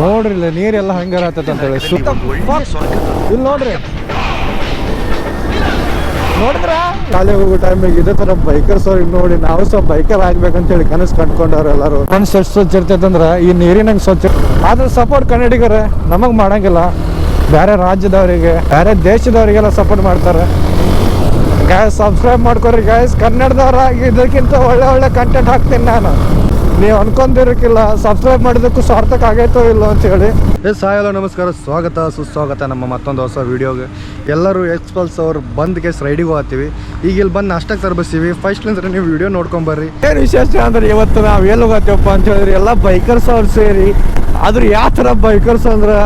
ನೋಡ್ರಿ ಇಲ್ಲ ನೀರೆಲ್ಲ ಹಂಗಾರ ಹೇಳಿ ಸುತ್ತ ಇಲ್ಲಿ ನೋಡ್ರಿ. ನೋಡಿದ್ರ? ಕಾಲೇ ಹೋಗೋ ಟೈಮಿಗೆ ಇದೇ ತರ ಬೈಕರ್ಸ್ ಅವ್ರಿಗೆ ನೋಡಿ ನಾವು ಸಹ ಬೈಕರ್ ಆಗ್ಬೇಕಂತ ಹೇಳಿ ಕನಸು ಕಂಡ್ಕೊಂಡವ್ರು ಎಲ್ಲಾರು. ಮನ್ಸು ಎಷ್ಟು ಸ್ವಚ್ಛ ಇರ್ತೈತಂದ್ರ ಈ ನೀರಿನಂಗೆ ಸ್ವಚ್ಛ ಆದ್ರೆ ಸಪೋರ್ಟ್ ಕನ್ನಡಿಗರ ನಮಗ್ ಮಾಡಂಗಿಲ್ಲ. ಬೇರೆ ರಾಜ್ಯದವರಿಗೆ ಬೇರೆ ದೇಶದವರಿಗೆಲ್ಲ ಸಪೋರ್ಟ್ ಮಾಡ್ತಾರೆ. ಗ್ಯಾಸ್ ಸಬ್ಸ್ಕ್ರೈಬ್ ಮಾಡ್ಕೊರಿ ಗ್ಯಾಸ್ ಕನ್ನಡದವ್ರಾಗಿ ಇದಕ್ಕಿಂತ ಒಳ್ಳೆ ಒಳ್ಳೆ ಕಂಟೆಂಟ್ ಹಾಕ್ತೀನಿ ನಾನು. ನೀವು ಅನ್ಕೊಂಡಿರಕ್ಕಿಲ್ಲ ಸಬ್ಸ್ಕ್ರೈಬ್ ಮಾಡಿದಕ್ಕೂ ಸಾರ್ಥಕ ಆಗೈತೋ ಇಲ್ಲೋ ಅಂತ ಹೇಳಿ. ಎಸ್ ಹಾಯ್ ಹಲೋ ನಮಸ್ಕಾರ. ಸ್ವಾಗತ ಸುಸ್ವಾಗತ ನಮ್ಮ ಮತ್ತೊಂದು ಹೊಸ ವೀಡಿಯೋಗೆ. ಎಲ್ಲರೂ ಎಕ್ಸ್ಪಲ್ಸ್ ಅವ್ರು ಬಂದ್ ಕೇಸ್ ರೈಡಿಗೆ ಹೋಗ್ತೀವಿ ಈಗ ಇಲ್ಲಿ ಬಂದು ನಾಷ್ಟಕ್ಕೆ ತರಬಸ್ತೀವಿ ಫಸ್ಟ್ ಅಂದ್ರೆ ನೀವು ವಿಡಿಯೋ ನೋಡ್ಕೊಂಬರ್ರಿ ಏನು ವಿಶೇಷ ಅಂದ್ರೆ ಇವತ್ತು ನಾವು ಎಲ್ಲಿ ಹೋಗ್ತೀವಪ್ಪ ಅಂತ ಹೇಳಿದ್ರೆ ಎಲ್ಲ ಬೈಕರ್ಸ್ ಅವ್ರು ಸೇರಿ ಆದ್ರೆ ಯಾವ ಥರ ಬೈಕರ್ಸ್ ಅಂದ್ರೆ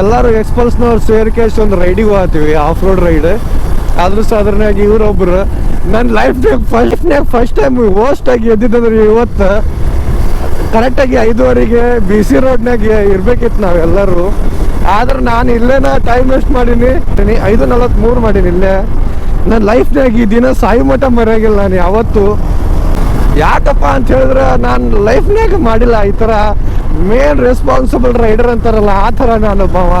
ಎಲ್ಲರೂ ಎಕ್ಸ್ಪಲ್ಸ್ನವ್ರು ಸೇರಿ ಕೇಸ್ ಒಂದು ರೈಡಿಗೆ ಹೋಗ್ತೀವಿ ಆಫ್ ರೋಡ್ ರೈಡ್ ಆದ್ರೂ ಸಾಧಾರಣವಾಗಿ ಇವರೊಬ್ರು ನನ್ನ ಲೈಫ್ನಾಗ ಫಸ್ಟ್ನಾಗ ಫಸ್ಟ್ ಟೈಮ್ ಹೋಸ್ಟ್ ಆಗಿ ಎದ್ದಿದ್ದಂದ್ರೆ ಇವತ್ತು ಕರೆಕ್ಟಾಗಿ ಐದುವರೆಗೆ ಬಿ ಸಿ ರೋಡ್ನಾಗ ಇರ್ಬೇಕಿತ್ತು ನಾವೆಲ್ಲರೂ. ಆದ್ರೆ ನಾನು ಇಲ್ಲೇನ ಟೈಮ್ ವೇಸ್ಟ್ ಮಾಡೀನಿ. ಐದು ನಲವತ್ತ್ಮೂರು ಮಾಡೀನಿ ಇಲ್ಲೇ. ನನ್ನ ಲೈಫ್ನಾಗ ಈ ದಿನ ಸಾಯಿ ಮಠ ಮರೆಯಾಗಿಲ್ಲ ನಾನು ಯಾವತ್ತು. ಯಾಕಪ್ಪ ಅಂತ ಹೇಳಿದ್ರೆ ನಾನು ಲೈಫ್ನಾಗ ಮಾಡಿಲ್ಲ. ಈ ಥರ ಮೇನ್ ರೆಸ್ಪಾನ್ಸಿಬಲ್ ರೈಡರ್ ಅಂತಾರಲ್ಲ, ಆ ಥರ ನಾನು ಭಾವ.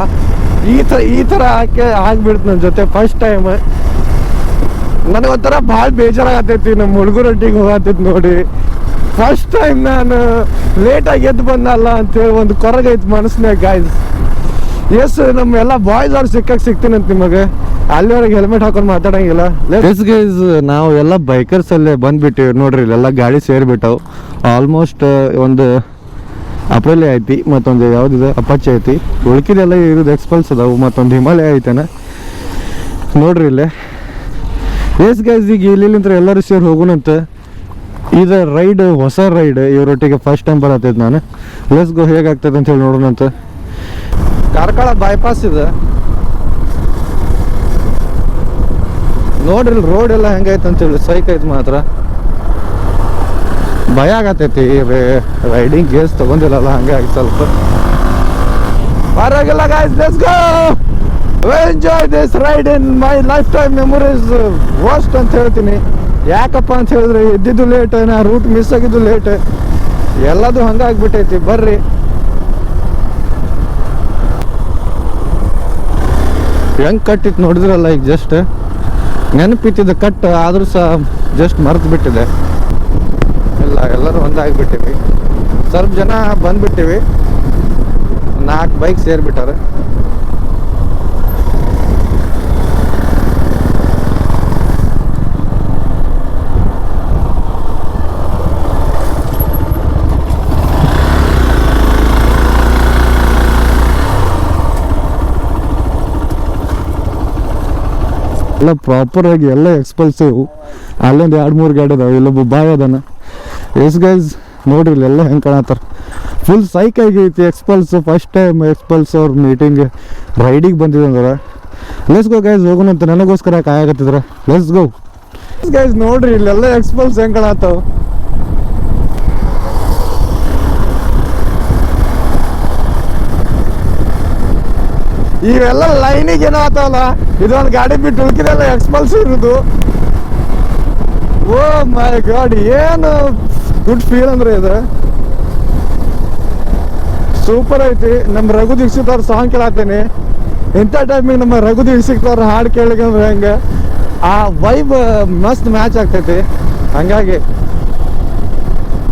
ಈ ಥರ ಈ ಥರ ಆಕೆ ಆಗ್ಬಿಡ್ತು ನನ್ನ ಜೊತೆ ಫಸ್ಟ್ ಟೈಮ್ ನನಗೊಂಥರ ಭಾಳ ಬೇಜಾರಾಗತ್ತೈತಿ ನಮ್ಮ ಹುಡುಗರೊಟ್ಟಿಗೆ ಹೋಗತ್ತೈತಿ ನೋಡಿ. ಫಸ್ಟ್ ಟೈಮ್ ನಾನು ಲೇಟಾಗಿ ಎದ್ದು ಬಂದಲ್ಲ ಅಂತೇಳಿ ಒಂದು ಕೊರಗೈತೆ ಮನಸ್ಸಿನಾಗ ಗಾಯ್ಸ್ ಎಸ್ ನಮ್ಮ ಎಲ್ಲ ಬಾಯ್ಸ್ ಅವ್ರು ಸಿಕ್ಕಕ್ ಸಿಗ್ತೀನಿ ಅಂತ ನಿಮಗೆ. ಅಲ್ಲಿವರೆಗೆ ಹೆಲ್ಮೆಟ್ ಹಾಕೊಂಡು ಮಾತಾಡಂಗಿಲ್ಲ. ಎಸ್ ಗೈಸ್ ನಾವು ಎಲ್ಲ ಬೈಕರ್ಸ್ ಅಲ್ಲೇ ಬಂದ್ಬಿಟ್ಟಿವಿ ನೋಡ್ರಿ, ಇಲ್ಲೆಲ್ಲ ಗಾಡಿ ಸೇರಿಬಿಟ್ಟವು. ಆಲ್ಮೋಸ್ಟ್ ಒಂದು ಅಪ್ರಲೆ ಐತಿ, ಮತ್ತೊಂದು ಯಾವ್ದಿದೆ ಅಪಾಚೆ ಐತಿ. ಉಳ್ಕಿದೆಲ್ಲ ಇರೋದು ಎಕ್ಸ್ಪಲ್ಸ್ ಅದಾವು, ಮತ್ತೊಂದು ಹಿಮಾಲಯ ಐತೆನ. ನೋಡ್ರಿ ಇಲ್ಲೇ. ಎಸ್ ಗೈಸ್ ಈಗ ಇಲ್ಲಿಂದ ಎಲ್ಲರೂ ಸೇರಿ ಹೋಗೋಣಂತ. ಇದು ರೈಡ್, ಹೊಸ ರೈಡ್, ಇವರೊಟ್ಟಿಗೆ ಫಸ್ಟ್ ಟೈಮ್ ಬರತ್ತೈತೆ ನಾನು. ಲೆಸ್ ಗೋ ಹೇಗಾಗ್ತದೆ ಅಂತ ಹೇಳಿ ನೋಡೋಣಂತ ಕಾರ್ಕಳ ಬೈಪಾಸ್ ಇದೆ. ನೋಡ್ರಿ ರೋಡ್ ಎಲ್ಲ ಹೆಂಗೈತೆ ಅಂತೇಳಿ ಸೈಕ್ ಐತೆ ಮಾತ್ರ. ಭಯ ಆಗತೈತಿ ರೈಡಿಂಗ್ ಗೇಸ್ ತಗೊಂಡಿಲ್ಲಲ್ಲ ಹಂಗಾಗಿ ಸ್ವಲ್ಪ. ಪರವಾಗಿಲ್ಲ guys let's go enjoy this ride in my life time memories worst ಅಂತ ಹೇಳ್ತೀನಿ. ಯಾಕಪ್ಪ ಅಂತ ಹೇಳಿದ್ರೆ ಎದ್ದಿದ್ದು ಲೇಟ್ ನಾ ರೂಟ್ ಮಿಸ್ ಆಗಿದ್ದು ಲೇಟ್ ಎಲ್ಲದು ಹಂಗಾಗ್ಬಿಟ್ಟೈತಿ, ಬರ್ರಿ. ಹೆಂಗ್ ಕಟ್ಟಿತ್ತು ನೋಡಿದ್ರಲ್ಲ ಈಗ ಜಸ್ಟ್ ನೆನಪಿತ್ತಿದ್ದ ಕಟ್ ಆದ್ರೂ ಸಹ ಜಸ್ಟ್ ಮರ್ತು ಬಿಟ್ಟಿದೆ. ಇಲ್ಲ ಎಲ್ಲರೂ ಒಂದಾಗ್ಬಿಟ್ಟಿವಿ ಸ್ವಲ್ಪ ಜನ ಬಂದ್ಬಿಟ್ಟಿವಿ. ನಾಲ್ಕು ಬೈಕ್ ಸೇರಿಬಿಟ್ಟಾರೆ. ಎಲ್ಲ ಪ್ರಾಪರ್ ಆಗಿ ಎಲ್ಲ ಎಕ್ಸ್ಪಲ್ಸಿವ್ ಅಲ್ಲೊಂದು ಎರಡು ಮೂರು ಗಾಡಿ ಅದಾವೆ, ಇಲ್ಲೊಬ್ಬ ಬಾಯ್ ಅದಾನ. ಎಸ್ ಗೈಸ್ ನೋಡ್ರಿ ಇಲ್ಲೆಲ್ಲ ಹೆಂಗೆ ಕಾಣತ್ತಾರ. ಫುಲ್ ಸೈಕ್ ಆಗೈತಿ ಎಕ್ಸ್ಪಲ್ಸ್ ಫಸ್ಟ್ ಟೈಮ್ ಎಕ್ಸ್ಪಲ್ಸ್ ಅವ್ರ ಮೀಟಿಂಗ್ ರೈಡಿಗೆ ಬಂದಿದಂದ್ರೆ ಲೆಸ್ ಗೋ ಗೈಸ್ ಹೋಗೋಣಂತ ನನಗೋಸ್ಕರ ಕಾಯಕತ್ತಿದ್ರ. ಲೆಸ್ ಗೋ ಗೈಸ್ ನೋಡ್ರಿ ಇಲ್ಲೆಲ್ಲ ಎಕ್ಸ್ಪಲ್ಸ್ ಹೆಂಗೆ ಕಾಣತ್ತಾವ. ಇವೆಲ್ಲ ಲೈನಿಗೆ ಏನೋ ಆತವಲ್ಲ ಇದೊಂದು ಗಾಡಿ ಬಿಟ್ಟು ಉಳ್ಕಿದೆಲ್ಲ ಎಕ್ಸ್ಪಲ್ಸ್ ಇರೋದು. ಓ ಮೈ ಗಾಡ್, ಏನು ಗುಡ್ ಫೀಲ್ ಅಂದ್ರೆ ಇದು ಸೂಪರ್ ಐತಿ. ನಮ್ಮ ರಘು ದೀಕ್ಷಿತ್ ಅವ್ರ ಸಾಂಗ್ ಕೇಳತ್ತೀನಿ ಇಂಥ ಟೈಮಿಗೆ ನಮ್ಮ ರಘು ದೀಕ್ಷಿತ್ ಅವ್ರ ಹಾಡು ಕೇಳಿಕಂದ್ರೆ ಹೆಂಗೆ? ಆ ವೈಬ್ ಮಸ್ತ್ ಮ್ಯಾಚ್ ಆಗ್ತೈತಿ. ಹಂಗಾಗಿ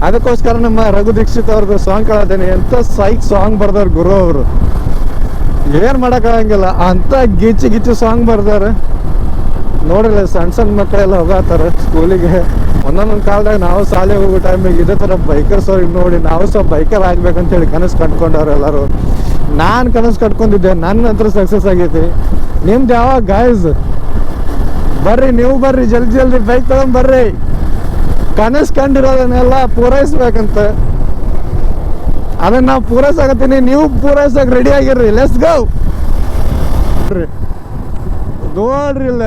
ಅದಕ್ಕೋಸ್ಕರ ನಮ್ಮ ರಘು ದೀಕ್ಷಿತ್ ಅವ್ರದ್ದು ಸಾಂಗ್ ಕೇಳತ್ತೀನಿ ಎಂಥ ಸೈಕ್ ಸಾಂಗ್ ಬರ್ದವ್ರು ಗುರು ಅವರು. ಏನ್ ಮಾಡಕ್ಕಾಗಂಗಿಲ್ಲ ಅಂತ ಗಿಚ್ಚಿ ಗಿಚ್ಚಿ ಸಾಂಗ್ ಬರ್ದಾರೆ. ನೋಡಿಲ್ಲ ಸಣ್ಣ ಸಣ್ಣ ಮಕ್ಕಳೆಲ್ಲ ಹೋಗತ್ತಾರ ಸ್ಕೂಲಿಗೆ ಒಂದೊಂದೊಂದು ಕಾಲದಾಗ ನಾವು ಶಾಲೆಗೆ ಹೋಗೋ ಟೈಮಿಗೆ ಇದೇ ಥರ ಬೈಕರ್ಸ್ ಅವ್ರಿಗೆ ನೋಡಿ, ನಾವು ಸಹ ಬೈಕರ್ ಆಗ್ಬೇಕಂತ ಹೇಳಿ ಕನಸು ಕಟ್ಕೊಂಡವ್ರು ಎಲ್ಲರೂ. ನಾನು ಕನಸು ಕಟ್ಕೊಂಡಿದ್ದೆ ನನ್ನ ಹತ್ರ ಸಕ್ಸಸ್ ಆಗೈತಿ. ನಿಮ್ದು ಯಾವಾಗ ಗಾಯ್ಸ್ ಬರ್ರಿ, ನೀವು ಬರ್ರಿ, ಜಲ್ದಿ ಜಲ್ದಿ ಬೈಕ್ ತಗೊಂಡ್ ಬರ್ರಿ. ಕನಸು ಕಂಡಿರೋದನ್ನೆಲ್ಲ ಪೂರೈಸ್ಬೇಕಂತ. ಅದನ್ನ ನಾವು ಪೂರೈಸಾಕತ್ತೀನಿ. ನೀವು ಪೂರೈಸಕ್ ರೆಡಿ ಆಗಿರ್ರಿ. ಲೆಸ್ ಗೌ ನೋಡ್ರಿ ಇಲ್ಲ.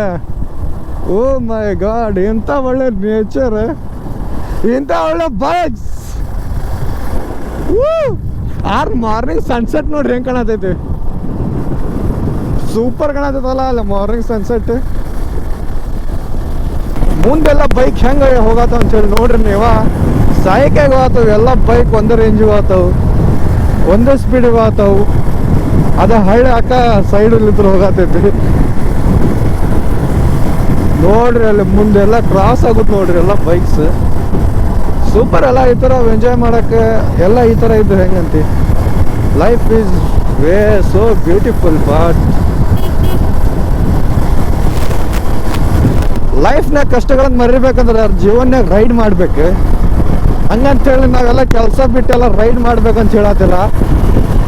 ಓ ಮೈ ಗಾಡ್ ಎಂತ ಒಳ್ಳೆ ನೇಚರ್ ಇಂಥ ಒಳ್ಳೆ ಬೈಕ್ಸ್ ಆರ್ ಮಾರ್ನಿಂಗ್ ಸನ್ಸೆಟ್ ನೋಡ್ರಿ ಹೆಂಗ್ ಕಾಣತೈತಿ. ಸೂಪರ್ ಕಾಣತೈತಲ್ಲ ಅಲ್ಲ ಮಾರ್ನಿಂಗ್ ಸನ್ಸೆಟ್ ಮುಂದೆಲ್ಲ ಬೈಕ್ ಹೆಂಗ ಹೋಗತ್ತ ಅಂತೇಳಿ ನೋಡ್ರಿ ನೀವ. ಸಾಯಕಾಗಿ ಹೋಗ್ತಾವೆ ಎಲ್ಲ ಬೈಕ್ ಒಂದೇ ರೇಂಜಿಗೆ ಹೋಗ್ತಾವೆ, ಒಂದೇ ಸ್ಪೀಡ್ ಹೋಗ್ತಾವೆ. ಅದ ಹಳ್ಳಿ ಹಾಕ ಸೈಡ್ ಇಲ್ಲಿದ್ರು ಹೋಗತೈತಿ ನೋಡ್ರಿ ಅಲ್ಲಿ ಮುಂದೆಲ್ಲ ಕ್ರಾಸ್ ಆಗುತ್ತೆ ನೋಡ್ರಿ ಎಲ್ಲ ಬೈಕ್ಸ್ ಸೂಪರ್ ಎಲ್ಲ ಈ ಥರ ಎಂಜಾಯ್ ಮಾಡಕ್ಕೆ ಎಲ್ಲ ಈ ಥರ ಇದ್ರೆ ಹೆಂಗಂತಿ life is way so beautiful but ಲೈಫ್ನಾಗ ಕಷ್ಟಗಳನ್ನು ಮರಿಬೇಕಂದ್ರೆ, ಅವ್ರ ಜೀವನ್ಯಾಗ ರೈಡ್ ಮಾಡ್ಬೇಕು. ಹಂಗಂತೇಳಿ ನಾವೆಲ್ಲ ಕೆಲಸ ಬಿಟ್ಟೆಲ್ಲ ರೈಡ್ ಮಾಡ್ಬೇಕಂತ ಹೇಳತ್ತಿಲ್ಲ.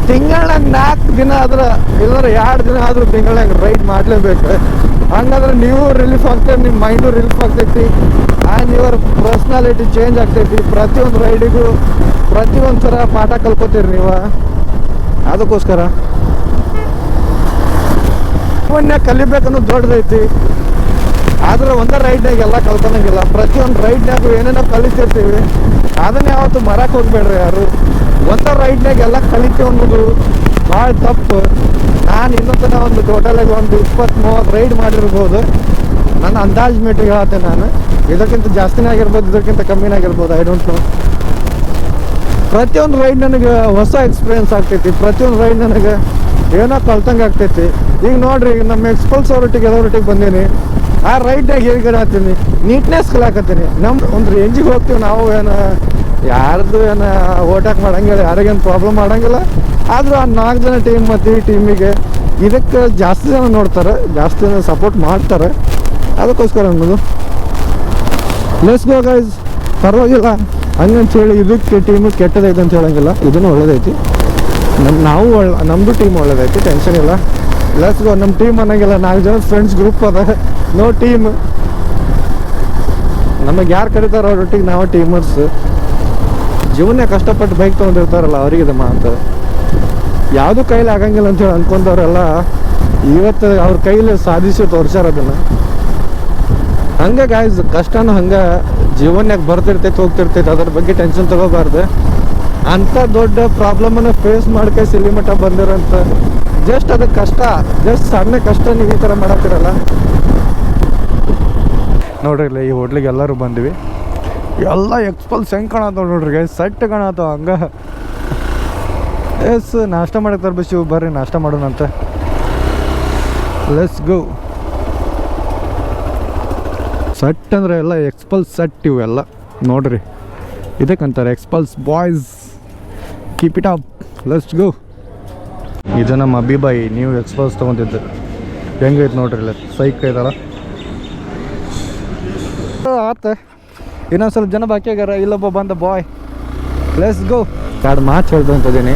ತಿಂಗಳ ನಾಲ್ಕು ದಿನ ಆದ್ರೆ, ಇಲ್ಲಾಂದ್ರೆ ಎರಡು ದಿನ ಆದ್ರೂ ತಿಂಗಳಾಗ ರೈಡ್ ಮಾಡಲೇಬೇಕು. ಹಂಗಾದ್ರೆ ನೀವು ರಿಲೀಫ್ ಆಗ್ತೈತಿ ನಿಮ್ಮ ಮೈಂಡು ರಿಲೀಫ್ ಆಗ್ತೈತಿ. ಆ್ಯಂಡ್ ಯುವರ್ ಪರ್ಸ್ನಾಲಿಟಿ ಚೇಂಜ್ ಆಗ್ತೈತಿ. ಪ್ರತಿಯೊಂದು ರೈಡಿಗೂ ಪ್ರತಿಯೊಂದು ಥರ ಪಾಠ ಕಲ್ಕೋತೀರಿ ನೀವು? ಅದಕ್ಕೋಸ್ಕರ. ಜೀವನ್ಯಾಗ ಕಲಿಬೇಕನ್ನೋ ದೊಡ್ಡದೈತಿ. ಆದ್ರೆ ಒಂದೇ ರೈಡ್ನಾಗ ಎಲ್ಲ ಪ್ರತಿಯೊಂದು ರೈಡ್ನಾಗೂ ಏನೇನೋ ಕಲಿತಿರ್ತೀವಿ. ಅದನ್ನ ಯಾವತ್ತು ಮರಕ್ಕೆ ಹೋಗ್ಬೇಡ್ರಿ ಯಾರು. ಒಂದ ರೈಡ್ನಾಗ ಎಲ್ಲ ಕಲಿಕೆ ಅನ್ನೋದು ಭಾಳ ತಪ್ಪು. ನಾನು ಇನ್ನೊಂದನ ಒಂದು ಟೋಟಲಾಗಿ ಒಂದು ಇಪ್ಪತ್ತು ಮೂವತ್ತು ರೈಡ್ ಮಾಡಿರ್ಬೋದು. ನನ್ನ ಅಂದಾಜು ಮೀಟಿಗೆ ಹೇಳ್ತೇನೆ ನಾನು. ಇದಕ್ಕಿಂತ ಜಾಸ್ತಿನೇ ಆಗಿರ್ಬೋದು, ಇದಕ್ಕಿಂತ ಕಮ್ಮಿನೇ ಆಗಿರ್ಬೋದು ಐ ಡೋಂಟ್ ನೋ ಪ್ರತಿಯೊಂದು ರೈಡ್ ನನಗೆ ಹೊಸ ಎಕ್ಸ್ಪೀರಿಯನ್ಸ್ ಆಗ್ತೈತಿ. ಪ್ರತಿಯೊಂದು ರೈಡ್ ನನಗೆ ಏನೋ ಕಲ್ತಂಗೆ ಆಗ್ತೈತಿ. ಈಗ ನೋಡ್ರಿ, ನಮ್ಮ ಎಕ್ಸ್ಪಲ್ಸ್ ಅವ್ರೊಟ್ಟಿಗೆ, ಎಲ್ಲರೊಟ್ಟಿಗೆ ಬಂದೀನಿ. ಆ ರೈಡ್ನಾಗ ಹೇಗೆ ಹಾಕ್ತೀನಿ ನೀಟ್ನೆಸ್ ಕಲಾಕತ್ತೀನಿ ನಮ್ಮ ಒಂದು ರೇಂಜಿಗೆ ಹೋಗ್ತೀವಿ ನಾವು ಏನು, ಯಾರ್ದು ಏನು ಓಟಾಕ್ ಮಾಡಂಗಿಲ್ಲ ಯಾರಿಗೇನು ಪ್ರಾಬ್ಲಮ್ ಮಾಡಂಗಿಲ್ಲ. ಆದರೂ ಆ ನಾಲ್ಕು ಜನ ಟೀಮ್ ಮತ್ತು ಈ ಟೀಮಿಗೆ ಇದಕ್ಕೆ ಜಾಸ್ತಿ ಜನ ನೋಡ್ತಾರೆ, ಜಾಸ್ತಿ ಜನ ಸಪೋರ್ಟ್ ಮಾಡ್ತಾರೆ. ಅದಕ್ಕೋಸ್ಕರ ಅನ್ನೋದು ಲೆಸ್ ಗೋ ಗೈಸ್ ಪರವಾಗಿಲ್ಲ. ಹಂಗಂತ ಹೇಳಿ ಇದಕ್ಕೆ ಟೀಮು ಕೆಟ್ಟದೈತೆ ಅಂತ ಹೇಳಂಗಿಲ್ಲ. ಇದನ್ನು ಒಳ್ಳೇದೈತಿ. ನಮ್ಮ ನಾವು ಒಳ್ಳೆ ನಮ್ಮದು ಟೀಮ್ ಒಳ್ಳೇದೈತಿ. ಟೆನ್ಷನ್ ಇಲ್ಲ. ಲೆಸ್ ಗೋ ನಮ್ಮ ಟೀಮ್ ಅನ್ನಂಗಿಲ್ಲ. ನಾಲ್ಕು ಜನ ಫ್ರೆಂಡ್ಸ್ ಗ್ರೂಪ್ ಅದ. ನೋ ಟೀಮ್ ನಮಗೆ ಯಾರು ಕರೀತಾರೋ ಅವ್ರೊಟ್ಟಿಗೆ ನಾವು ಟೀಮರ್ಸ್ ಜೀವನ ಕಷ್ಟಪಟ್ಟು ಬೈಕ್ ತೊಗೊಂಡಿರ್ತಾರಲ್ಲ, ಅವರಿಗೆ ಮಾತು ಯಾವುದು ಕೈಲಿ ಆಗಂಗಿಲ್ಲ ಅಂತ ಹೇಳಿ ಅನ್ಕೊಂಡವ್ರೆಲ್ಲ ಇವತ್ತು ಅವ್ರ ಕೈಲಿ ಸಾಧಿಸಿ ತೋರ್ಸ್ಯಾರ ಅದನ್ನು. ಹಂಗೆ ಗಾಯ್ಸ್ ಕಷ್ಟನೂ ಹಂಗೆ ಜೀವನ್ಯಾಗ ಬರ್ತಿರ್ತೈತೆ, ಹೋಗ್ತಿರ್ತೈತೆ, ಅದ್ರ ಬಗ್ಗೆ ಟೆನ್ಷನ್ ತಗೋಬಾರ್ದು. ಅಂಥ ದೊಡ್ಡ ಪ್ರಾಬ್ಲಮನ್ನು ಫೇಸ್ ಮಾಡ್ಕೆ ಇಲ್ಲಿ ಮಟ್ಟ ಬಂದಿರೋಂಥ ಜಸ್ಟ್ ಅದಕ್ಕೆ ಕಷ್ಟ ಜಸ್ಟ್ ಸಣ್ಣ ಕಷ್ಟ ನೀವು ಈ ಥರ ಮಾಡತ್ತಿರಲ್ಲ ನೋಡ್ರಿ ಇಲ್ಲಿ ಈ ಹೋಟ್ಲಿಗೆ ಎಲ್ಲರೂ ಬಂದ್ವಿ. ಎಲ್ಲ ಎಕ್ಸ್ಪಲ್ಸ್ ಹೆಂಗೆ ಕಾಣತ್ತವ ನೋಡ್ರಿ ಸೆಟ್ ಕಾಣತ್ತವ ಹಂಗ. ಎಸ್ ನಾಷ್ಟ ಮಾಡಕ್ಕೆ ತರ್ಬೇಕು ಬರ್ರಿ, ನಾಷ್ಟ ಮಾಡೋಣಂತ ಲೆಸ್ ಗೋ ಸೆಟ್ ಅಂದ್ರೆ ಎಲ್ಲ ಎಕ್ಸ್ಪಲ್ಸ್ ಸೆಟ್ ಇವೆಲ್ಲ. ನೋಡ್ರಿ ಇದಕ್ಕಂತಾರೆ XPulse boys keep it up let's go ಇದು ನಮ್ಮ ಅಬ್ಬಿಬಾಯಿ ನೀವು ಎಕ್ಸ್ಪಲ್ಸ್ ತೊಗೊಂತಿದ್ದು ಹೆಂಗೈತೆ ನೋಡ್ರಿ ಇಲ್ಲ? ಸೈಕ್ ಐತಲ್ಲ ಆತ. ಇನ್ನೊಂದು ಸ್ವಲ್ಪ ಜನ ಬಾಕಿ ಆಗ್ಯಾರ, ಇಲ್ಲೊಬ್ಬ ಬಂದ ಬಾಯ್ ಲೆಸ್ ಗೋ ಎರಡು ಮಾತು ಹೇಳ್ದಂತಿದ್ದೀನಿ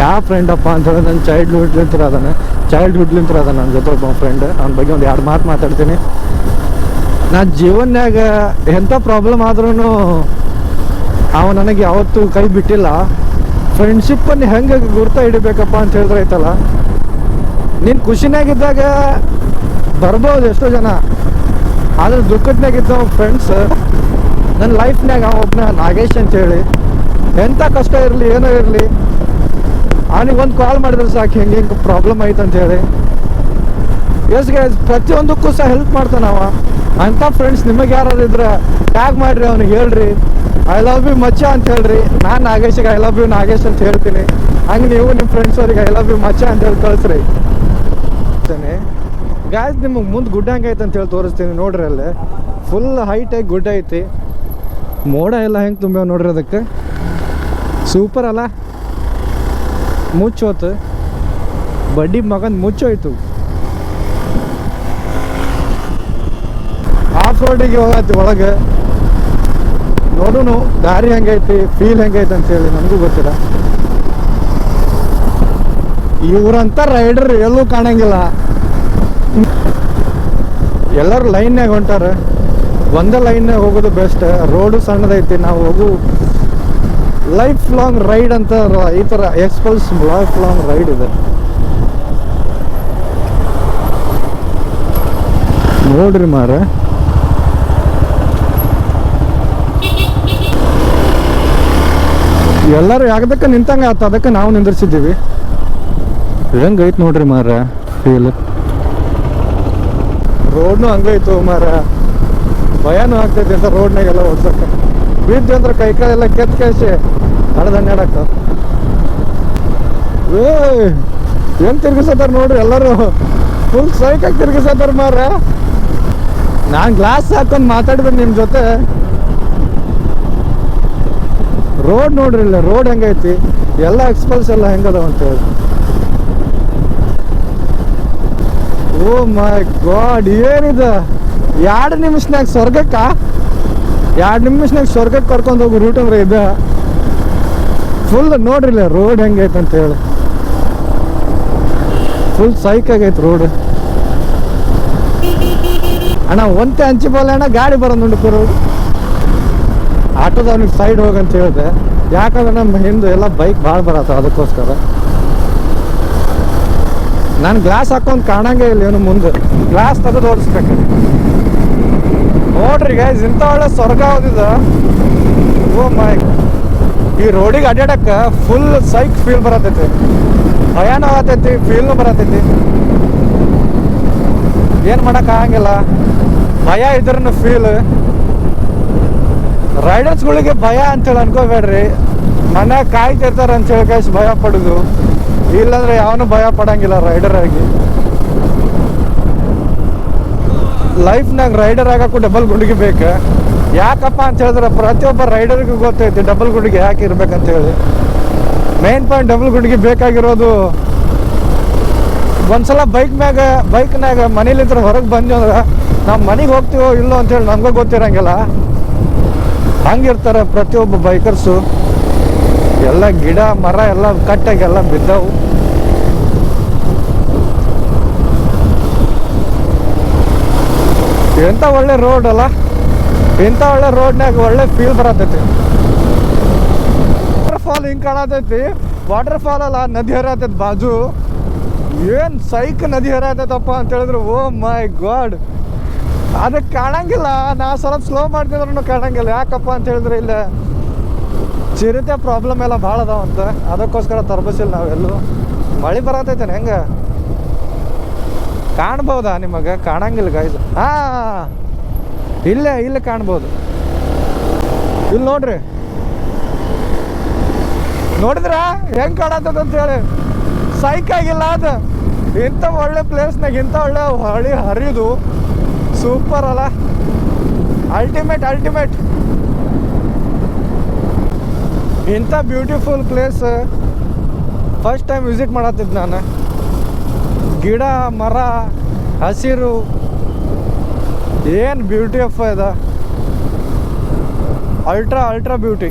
ಯಾವ ಫ್ರೆಂಡ್ ಅಪ್ಪ ಅಂತ ಹೇಳಿ ನನ್ನ ಚೈಲ್ಡ್ ಹುಡ್ಲಿಂತ್ರ ಅದಾನೆ. ಚೈಲ್ಡ್ ಹುಡ್ಲಿಂತ್ರ ಅದ ನನ್ನ ಜೊತೆ ಒಬ್ಬ ಫ್ರೆಂಡ್ ಅವ್ನ ಬಗ್ಗೆ ಒಂದು ಎರಡು ಮಾತು ಮಾತಾಡ್ತೀನಿ. ನನ್ನ ಜೀವನ್ಯಾಗ ಎಂಥ ಪ್ರಾಬ್ಲಮ್ ಆದ್ರೂ ಅವ ನನಗೆ ಯಾವತ್ತೂ ಕೈ ಬಿಟ್ಟಿಲ್ಲ. ಫ್ರೆಂಡ್ಶಿಪ್ಪನ್ನು ಹೆಂಗೆ ಗುರ್ತ ಹಿಡಿಬೇಕಪ್ಪ ಅಂತ ಹೇಳಿದ್ರೆ ಆಯ್ತಲ್ಲ. ನೀನು ಖುಷಿನಾಗಿದ್ದಾಗ ಬರ್ಬೋದು ಎಷ್ಟೋ ಜನ. ಆದ್ರೆ ದುಃಖದ್ನಾಗಿದ್ದ ಫ್ರೆಂಡ್ಸ್ ನನ್ನ ಲೈಫ್ನಾಗ ಒಬ್ಬನ ನಾಗೇಶ್ ಅಂತ ಹೇಳಿ ಎಂಥ ಕಷ್ಟ ಇರಲಿ, ಏನೋ ಇರಲಿ. ಅವನಿಗೆ ಒಂದು ಕಾಲ್ ಮಾಡಿದ್ರೆ ಸಾಕು, ಹೆಂಗೆ ಹೆಂಗೆ ಪ್ರಾಬ್ಲಮ್ ಆಯ್ತು ಅಂತ ಹೇಳಿ ಎಸ್ ಗೈಸ್ ಪ್ರತಿಯೊಂದಕ್ಕೂ ಸಹ ಹೆಲ್ಪ್ ಮಾಡ್ತಾನ ಅವ. ಅಂಥ ಫ್ರೆಂಡ್ಸ್ ನಿಮಗೆ ಯಾರಾದ್ರು ಇದ್ರೆ ಟ್ಯಾಗ್ ಮಾಡಿರಿ, ಅವ್ನಿಗೆ ಹೇಳ್ರಿ. ಐ ಲವ್ ಯು ಮಚ್ಚ ಅಂತ ಹೇಳ್ರಿ. ನಾನು ನಾಗೇಶಿಗೆ ಐ ಲವ್ ಯು ನಾಗೇಶ್ ಅಂತ ಹೇಳ್ತೀನಿ. ಹಂಗೆ ನೀವು ನಿಮ್ಮ ಫ್ರೆಂಡ್ಸ್ ಅವ್ರಿಗೆ ಐ ಲವ್ ಯು ಮಚ್ಚ ಅಂತ ಹೇಳಿ ಕಳಿಸ್ರಿ. ಗಾಯ್ಸ್ ನಿಮಗೆ ಮುಂದೆ ಗುಡ್ಡ ಹಂಗೈತೆ ಅಂತ ಹೇಳಿ ತೋರಿಸ್ತೀನಿ. ನೋಡ್ರಿ ಅಲ್ಲಿ. ಫುಲ್ ಹೈಟಾಗಿ ಗುಡ್ಡ ಐತಿ. ಮೋಡ ಎಲ್ಲ ಹೆಂಗೆ ತುಂಬ್ಯಾವ ನೋಡ್ರಿ ಅದಕ್ಕೆ? ಸೂಪರ್ ಅಲ್ಲ? ಮುಚ್ಚೋತು. ಬಡ್ಡಿ ಮಗನ್ ಮುಚ್ಚೋಯ್ತು. ಆಫ್ ರೋಡಿಗೆ ಹೋಗತ್ತಿ ಒಳಗೆ. ನೋಡುನು, ದಾರಿ ಹೆಂಗೈತಿ ಫೀಲ್ ಹೆಂಗೈತಿ ಅಂತ ಹೇಳಿ ನನಗೂ ಗೊತ್ತಿಲ್ಲ. ಇವರಂತ ರೈಡರ್ ಎಲ್ಲೂ ಕಾಣಂಗಿಲ್ಲ. ಎಲ್ಲರೂ ಲೈನ್ಯಾಗ ಹೊಂಟಾರ. ಒಂದೇ ಲೈನ್ಯಾಗ ಹೋಗೋದು ಬೆಸ್ಟ್. ರೋಡು ಸಣ್ಣದೈತಿ, ನಾವು ಹೋಗು. ಲೈಫ್ ಲಾಂಗ್ ರೈಡ್ ಅಂತ ಈ ಥರ ಎಕ್ಸ್ಪಲ್ಸ್ ಲೈಫ್ ಲಾಂಗ್ ರೈಡ್ ಇದೆ. ನೋಡ್ರಿ ಮಾರ. ಎಲ್ಲರೂ ಯಾಕದಕ್ಕೆ ನಿಂತಂಗ ಆತ? ಅದಕ್ಕೆ ನಾವು ನಿಂದಿರ್ಸಿದ್ದೀವಿ. ಹೆಂಗೈತ್ ನೋಡ್ರಿ ಮಾರ ಫೀಲ್ ರೋಡ್ನು ಹಂಗೈತು ಮಾರ ಭಯನೂ ಆಗ್ತೈತಿ ಅಂತ ರೋಡ್ನಾಗೆಲ್ಲ ಓಡ್ಸಕ್ಕೆ. ಬಿದ್ದು ಅಂದ್ರೆ ಕೈ ಕಾಲೆಲ್ಲ ಕೆತ್ತ ಕೇಸಿ ಹಳದ ಏನ್ ಏನು ತಿರ್ಗಿಸತ್ತಾರ ನೋಡ್ರಿ ಎಲ್ಲರೂ? ಫುಲ್ ಸೈಕಾಗಿ ತಿರ್ಗಿಸತ್ತಾರ ಮಾರ ನಾನು ಗ್ಲಾಸ್ ಹಾಕೊಂಡು ಮಾತಾಡಿದ್ರೆ ನಿಮ್ಮ ಜೊತೆ. ರೋಡ್ ನೋಡ್ರಿ ಇಲ್ಲ, ರೋಡ್ ಹೆಂಗೈತಿ? ಎಲ್ಲ ಎಕ್ಸ್ಪಲ್ಸ್ ಎಲ್ಲ ಹೆಂಗದಾವ ಅಂತ ಹೇಳಿ ಓ ಮೈ ಗಾಡ್ ಏನಿದು? ಎರಡು ನಿಮಿಷನಾಗ ಸ್ವರ್ಗಕ್ಕ? ಎರಡು ನಿಮಿಷನಾಗ ಸ್ವರ್ಗಕ್ಕೆ ಕರ್ಕೊಂಡು ಹೋಗಿ ರೂಟ್ ಅಂದ್ರೆ ಇದೆ. ಫುಲ್ ನೋಡ್ರಿಲ್ಲ ರೋಡ್ ಹೆಂಗೈತೆ ಅಂತ ಹೇಳಿ. ಫುಲ್ ಸೈಕ್ ಆಗೈತೆ ರೋಡ್ ಅಣ್ಣ, ಒಂತೆ ಹಂಚಿ ಬೋಲೆ ಅಣ್ಣ, ಗಾಡಿ ಬರೋದು ನೋಡಿ ರೋಡ್ ಆಟೋದವ್ನಿಗೆ ಸೈಡ್ ಹೋಗಂತ ಹೇಳಿದೆ. ಯಾಕಂದ್ರೆ ನಮ್ಮ ಹಿಂದೆ ಎಲ್ಲ ಬೈಕ್ ಭಾಳ ಬರತ್ತ ಅದಕ್ಕೋಸ್ಕರ. ನಾನು ಗ್ಲಾಸ್ ಹಾಕೊಂಡು ಕಾಣಂಗೆ ಇಲ್ಲ ಏನು ಮುಂದೆ. ಗ್ಲಾಸ್ ತೆಗೆದು ಓಡಿಸ್ಬೇಕು ನೋಡ್ರಿ ಗೈಸ್ ಇಂಥ ಒಳ್ಳೆ ಸ್ವರ್ಗ ಓದಿದ ಓ ಮೈ ಈ ರೋಡಿಗೆ ಅಡ್ಡಾಡಕ್ಕೆ ಫುಲ್ ಸೈಕ್ ಫೀಲ್ ಬರತೈತಿ. ಭಯಾನ ಆಗತೈತಿ ಫೀಲ್ನು ಬರತೈತಿ. ಏನು ಮಾಡೋಕ್ಕಾಗಂಗಿಲ್ಲ ಭಯ ಇದ್ರೂ ಫೀಲ್ ರೈಡರ್ಸ್ಗಳಿಗೆ ಭಯ ಅಂತೇಳಿ ಅನ್ಕೋಬೇಡ್ರಿ. ಮನೆ ಕಾಯ್ತಿರ್ತಾರೆ ಅಂತ ಹೇಳಿ ಕೈಸ್ ಭಯ ಪಡೋದು. ಇಲ್ಲಾಂದ್ರೆ ಯಾವನು ಭಯ ಪಡಂಗಿಲ್ಲ ರೈಡರ್ ಆಗಿ. ಲೈಫ್ನಾಗ ರೈಡರ್ ಆಗಕ್ಕೂ ಡಬಲ್ ಗುಂಡಿಗೆ ಬೇಕು. ಯಾಕಪ್ಪ ಅಂತ ಹೇಳಿದ್ರೆ ಪ್ರತಿಯೊಬ್ಬ ರೈಡರ್ಗೂ ಗೊತ್ತೈತಿ ಡಬಲ್ ಗುಂಡಿಗೆ ಯಾಕೆ ಇರ್ಬೇಕಂತ ಹೇಳಿ. ಮೇನ್ ಪಾಯಿಂಟ್ ಡಬಲ್ ಗುಂಡಿಗೆ ಬೇಕಾಗಿರೋದು ಒಂದ್ಸಲ ಬೈಕ್ ಮ್ಯಾಗ ಬೈಕ್ನಾಗ ಮನೇಲಿಂತ್ರ ಹೊರಗೆ ಬಂದ್ವಿ ಅಂದ್ರೆ ನಾವು ಮನೆಗೆ ಹೋಗ್ತೀವೋ ಇಲ್ಲೋ ಅಂತೇಳಿ ನಮಗೂ ಗೊತ್ತಿರಂಗಿಲ್ಲ. ಹಂಗಿರ್ತಾರೆ ಪ್ರತಿಯೊಬ್ಬ ಬೈಕರ್ಸು ಎಲ್ಲ ಗಿಡ, ಮರ ಎಲ್ಲ ಕಟ್ಟಾಗೆಲ್ಲ ಬಿದ್ದವು. ಎಂತ ಒಳ್ಳೆ ರೋಡ್ ಅಲ್ಲ? ಇಂಥ ಒಳ್ಳೆ ರೋಡ್ನಾಗ ಒಳ್ಳೆ ಫೀಲ್ ಬರತೈತಿ. ವಾಟರ್ ಫಾಲ್ ಹಿಂಗೆ ಕಾಣತೈತಿ. ವಾಟರ್ ಫಾಲ್ ಅಲ್ಲ, ನದಿ ಹರಿಯತೈತಿ ಬಾಜು. ಏನ್ ಸೈಕ್ ನದಿ ಹರಿಯತೈತಪ್ಪ ಅಂತ ಹೇಳಿದ್ರು, ಓ ಮೈ ಗಾಡ್. ಅದಕ್ಕೆ ಕಾಣಂಗಿಲ್ಲ. ನಾ ಸ್ವಲ್ಪ ಸ್ಲೋ ಮಾಡ್ತಿದ್ರು ಕಾಣಂಗಿಲ್ಲ. ಯಾಕಪ್ಪ ಅಂತ ಹೇಳಿದ್ರೆ ಇಲ್ಲ. ಚಿರತೆ ಪ್ರಾಬ್ಲಮ್ ಎಲ್ಲ ಭಾಳ ಅದಾವಂತ ಅದಕ್ಕೋಸ್ಕರ ತರ್ಬಸಿಲ್ಲ ನಾವೆಲ್ಲೂ ಮಳೆ ಬರತೈತೇನೆ ಹೆಂಗ? ಕಾಣ್ಬೋದಾ ನಿಮಗೆ? ಕಾಣಂಗಿಲ್ಲ ಗೈಸ್ ಹಾಂ ಇಲ್ಲೇ, ಇಲ್ಲ ಕಾಣ್ಬೋದು. ಇಲ್ಲಿ ನೋಡ್ರಿ. ನೋಡಿದ್ರ? ಹೆಂಗೆ ಕಾಣತ್ತದ ಅಂತ ಹೇಳಿ. ಸೈಕ್ ಆಗಿಲ್ಲ ಅದು. ಇಂಥ ಒಳ್ಳೆ ಪ್ಲೇಸ್ನಾಗ ಇಂಥ ಒಳ್ಳೆ ಹೊಳಿ ಹರಿದು ಸೂಪರ್ ಅಲ್ಲ. ಅಲ್ಟಿಮೇಟ್ ಅಲ್ಟಿಮೇಟ್ ಇಂಥ beautiful place first time visit ಮಾಡತ್ತಿದ್ದು ನಾನು. ಗಿಡ, ಮರ, ಹಸಿರು, ಏನು ಬ್ಯೂಟಿ ಆಫ್ ಇದೆ ultra ultra beauty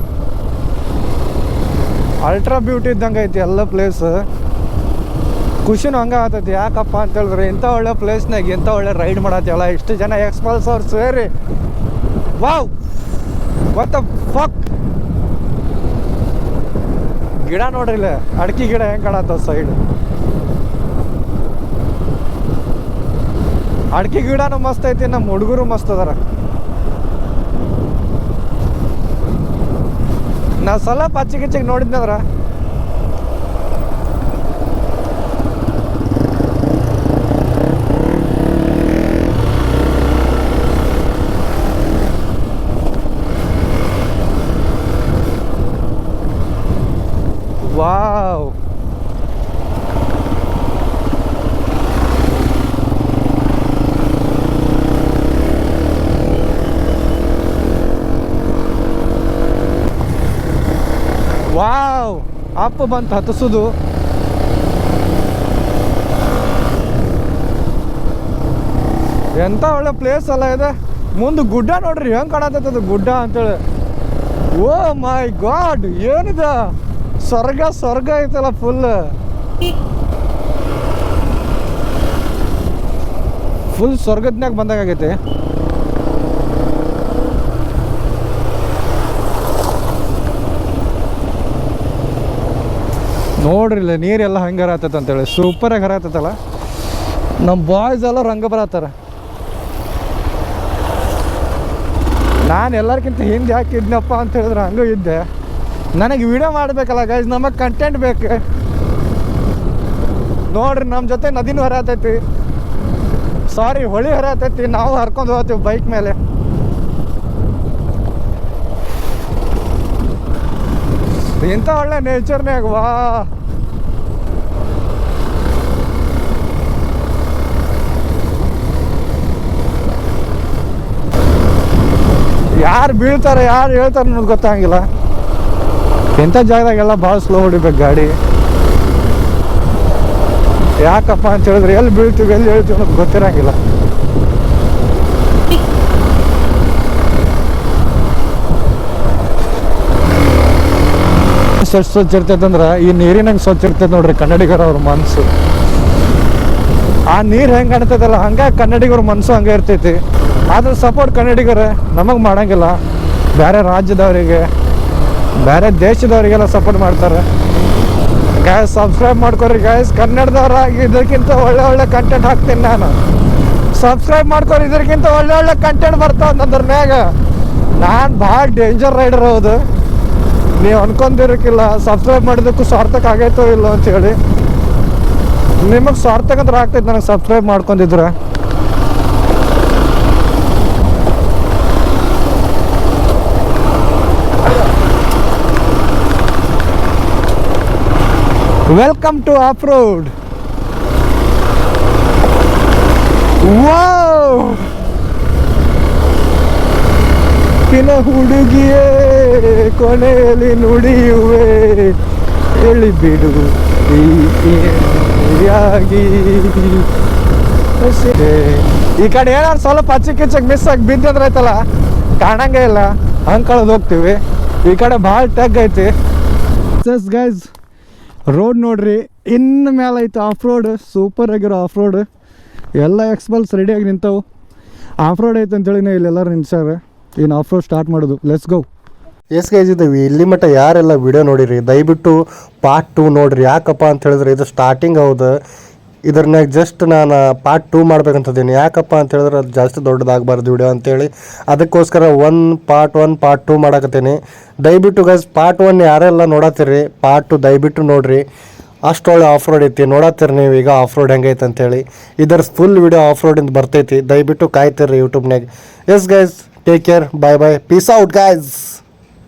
ultra beauty ಇದ್ದಂಗೆ ಐತಿ ಎಲ್ಲ ಪ್ಲೇಸ್ ಖುಷಿನೂ ಹಂಗೆ ಆಗ್ತೈತಿ ಯಾಕಪ್ಪ ಅಂತ ಹೇಳಿದ್ರೆ ಇಂಥ ಒಳ್ಳೆ ಪ್ಲೇಸ್ನಾಗ ಇಂಥ ಒಳ್ಳೆ ರೈಡ್ ಮಾಡತ್ತಲ್ಲ ಇಷ್ಟು ಜನ ಎಕ್ಸ್ಪಲ್ಸ್ ಅವ್ರು ಸೇರಿ. Wow the fuck? ಗಿಡ ನೋಡ್ರಿ ಇಲ್ಲ. ಅಡಿಕೆ ಗಿಡ ಹೆಂಗೆ ಕಾಣತ್ತ ಸೈಡ್ ಅಡಕೆ ಗಿಡನೂ ಮಸ್ತ್ ಐತಿ ನಮ್ಮ ಹುಡುಗರು ಮಸ್ತ್ ಅದಾರ. ನಾ ಸ್ವಲ್ಪ ಅಚ್ಚಿಗಿಚ್ಚಿಗೆ ನೋಡಿದ್ನಂದ್ರ ವಾವ್ ವಾವ್ ಅಪ್ಪ ಬಂತು, ಹತ್ತಿಸೋದು. ಎಂತ ಒಳ್ಳೆ ಪ್ಲೇಸ್ ಅಲ್ಲ ಇದೆ. ಮುಂದೆ ಗುಡ್ಡ ನೋಡ್ರಿ, ಹೆಂಗ್ ಕಾಣತ್ತದ ಗುಡ್ಡ ಅಂತೇಳಿ. ಓ ಮೈ ಗಾಡ್, ಏನಿದ? ಸ್ವರ್ಗ ಸ್ವರ್ಗ ಐತಲ್ಲ ಫುಲ್ ಫುಲ್ ಸ್ವರ್ಗದ್ನಾಗ ಬಂದಾಗೈತೆ ನೋಡ್ರಿ ಇಲ್ಲ, ನೀರೆಲ್ಲ ಹಂಗೆ ಹರತೈತೆ ಅಂತೇಳಿ. ಸೂಪರಾಗಿ ಹರತೈತಲ್ಲ? ನಮ್ಮ ಬಾಯ್ಸ್ ಎಲ್ಲ ರಂಗ ಬರತ್ತಾರ. ನಾನು ಎಲ್ಲರಿಗಿಂತ ಹಿಂದೆ ಯಾಕೆ ಅಂತ ಹೇಳಿದ್ರೆ ಹಂಗೂ ಇದ್ದೆ. ನನಗೆ ವಿಡಿಯೋ ಮಾಡಬೇಕಲ್ಲ ಗೈಸ್ ನಮಗೆ ಕಂಟೆಂಟ್ ಬೇಕು. ನೋಡ್ರಿ ನಮ್ಮ ಜೊತೆ ನದಿನೂ ಹರತೈತಿ. ಸಾರಿ ಹೊಳಿ ಹರತೈತಿ. ನಾವು ಹರ್ಕೊಂಡು ಹೋಗ್ತೀವಿ ಬೈಕ್ ಮೇಲೆ. ಎಂಥ ಒಳ್ಳೆ ನೇಚರ್ನೇ ವಾ. ಯಾರು ಬೀಳ್ತಾರೆ, ಯಾರು ಹೇಳ್ತಾರೆ ಅನ್ನೋದು ಗೊತ್ತಾಗಿಲ್ಲ. ಎಂಥ ಜಾಗದಾಗೆಲ್ಲ ಭಾಳ ಸ್ಲೋ ಹೊಡಿಬೇಕು ಗಾಡಿ. ಯಾಕಪ್ಪ ಅಂತ ಹೇಳಿದ್ರೆ ಎಲ್ಲಿ ಬೀಳ್ತೀವಿ, ಎಲ್ಲಿ ಹೇಳ್ತೀವಿ ಅನ್ನೋದು ಗೊತ್ತಿರೋಂಗಿಲ್ಲ. ಎಷ್ಟು ಸ್ವಚ್ಛ ಇರ್ತೈತೆ ಅಂದ್ರೆ ಈ ನೀರಿನಂಗೆ ಸ್ವಚ್ಛ ಇರ್ತೈತೆ ನೋಡ್ರಿ ಕನ್ನಡಿಗರ ಅವ್ರ ಮನಸ್ಸು. ಆ ನೀರು ಹೆಂಗೆ ಕಾಣ್ತೈತಲ್ಲ ಹಂಗೆ ಕನ್ನಡಿಗರ ಮನಸ್ಸು ಹಂಗೆ ಇರ್ತೈತಿ. ಆದ್ರೆ ಸಪೋರ್ಟ್ ಕನ್ನಡಿಗರ, ನಮಗೆ ಮಾಡೋಂಗಿಲ್ಲ. ಬೇರೆ ರಾಜ್ಯದವರಿಗೆ ಬೇರೆ ದೇಶದವರಿಗೆಲ್ಲ ಸಪೋರ್ಟ್ ಮಾಡ್ತಾರೆ. ಗ್ಯಾಸ್ ಸಬ್ಸ್ಕ್ರೈಬ್ ಮಾಡ್ಕೊರಿ ಗ್ಯಾಸ್ ಕನ್ನಡದವರಾಗಿ ಇದಕ್ಕಿಂತ ಒಳ್ಳೆ ಒಳ್ಳೆ ಕಂಟೆಂಟ್ ಹಾಕ್ತೀನಿ ನಾನು. ಸಬ್ಸ್ಕ್ರೈಬ್ ಮಾಡ್ಕೊರಿ, ಇದಕ್ಕಿಂತ ಒಳ್ಳೆ ಒಳ್ಳೆ ಕಂಟೆಂಟ್ ಬರ್ತಾವ ನಂದ್ರ ಮ್ಯಾಗ. ನಾನು ಭಾಳ ಡೇಂಜರ್ ರೈಡರ್ ಹೌದು. ನೀವು ಅನ್ಕೊಂಡಿರಕ್ಕಿಲ್ಲ ಸಬ್ಸ್ಕ್ರೈಬ್ ಮಾಡಿದಕ್ಕೂ ಸಾರ್ಥಕ ಆಗೈತೋ ಇಲ್ಲೋ ಅಂತ ಹೇಳಿ. ನಿಮಗೆ ಸಾರ್ಥಕ ಅಂದ್ರೆ ಆಗ್ತೈತೆ ನನಗೆ ಸಬ್ಸ್ಕ್ರೈಬ್ ಮಾಡ್ಕೊಂಡಿದ್ರೆ. Welcome to off road wow ಪಿನ ಹುಡುಗಿಯೇ, ಕೊನೆಯಲ್ಲಿ ನುಡಿಯುವೆ. ಹೇಳಿ ಬಿಡು ಈ ಕಡೆ ಏನಾದ್ರು ಸ್ವಲ್ಪ ಅಚ್ಚಿ ಕಿಚ್ಚಕ್ ಮಿಸ್ ಆಗಿ ಬಿದ್ದಂದ್ರೆ ಆಯ್ತಲ್ಲ? ಕಾಣಂಗೇ ಇಲ್ಲ. ಅಂಕಳದ್ ಹೋಗ್ತಿವಿ. ಈ ಕಡೆ ಭಾಳ ಟಗ್ ಐತಿ. ಸಸ್ ಗೈಸ್ ರೋಡ್ ನೋಡ್ರಿ. ಇನ್ನು ಮೇಲೆ ಐತೆ ಆಫ್ ರೋಡ್ ಸೂಪರ್ ಆಗಿರೋ ಆಫ್ ರೋಡ್ ಎಲ್ಲ ಎಕ್ಸ್ಪಲ್ಸ್ ರೆಡಿಯಾಗಿ ನಿಂತವು. ಆಫ್ ರೋಡ್ ಐತೆ ಅಂತೇಳಿ ನಾವು ಇಲ್ಲೆಲ್ಲರೂ ನಿಲ್ಸ್ಯಾರ. ಇನ್ನು ಆಫ್ ರೋಡ್ ಸ್ಟಾರ್ಟ್ ಮಾಡೋದು? ಲೆಟ್ಸ್ ಗೋ ಎಸ್ ಗೈಸ್ ಇದ್ದೀವಿ ಇಲ್ಲಿ ಮಟ್ಟ ಯಾರೆಲ್ಲ ವಿಡಿಯೋ ನೋಡಿರಿ, ದಯವಿಟ್ಟು ಪಾರ್ಟ್ ಟೂ ನೋಡ್ರಿ. ಯಾಕಪ್ಪ ಅಂತ ಹೇಳಿದ್ರೆ ಇದು ಸ್ಟಾರ್ಟಿಂಗ್ ಹೌದು. ಇದ್ರನ್ಯಾಗ ಜಸ್ಟ್ ನಾನು ಪಾರ್ಟ್ ಟೂ ಮಾಡ್ಬೇಕಂತಿದ್ದೀನಿ. ಯಾಕಪ್ಪ ಅಂತ ಹೇಳಿದ್ರೆ ಅದು ಜಾಸ್ತಿ ದೊಡ್ಡದಾಗಬಾರ್ದು ವಿಡಿಯೋ ಅಂತೇಳಿ. ಅದಕ್ಕೋಸ್ಕರ one part one part two ಮಾಡಕತ್ತೀನಿ. ದಯವಿಟ್ಟು ಗೈಸ್ ಪಾರ್ಟ್ ಒನ್ ಯಾರೆಲ್ಲ ನೋಡತ್ತೀರಿ ಪಾರ್ಟ್ ಟು ದಯವಿಟ್ಟು ನೋಡ್ರಿ. ಅಷ್ಟೊಳ್ಳೆ ಆಫ್ ರೋಡ್ ಐತಿ, ನೋಡತ್ತೀರಿ ನೀವು ಈಗ ಆಫ್ ರೋಡ್ ಹೆಂಗೈತೆ ಅಂತೇಳಿ. ಇದರ ಫುಲ್ ವಿಡಿಯೋ ಆಫ್ ರೋಡಿಂದ ಬರ್ತೈತಿ. ದಯವಿಟ್ಟು ಕಾಯ್ತಿರ್ರಿ ಯೂಟ್ಯೂಬ್ನಾಗ yes guys take care bye bye peace out guys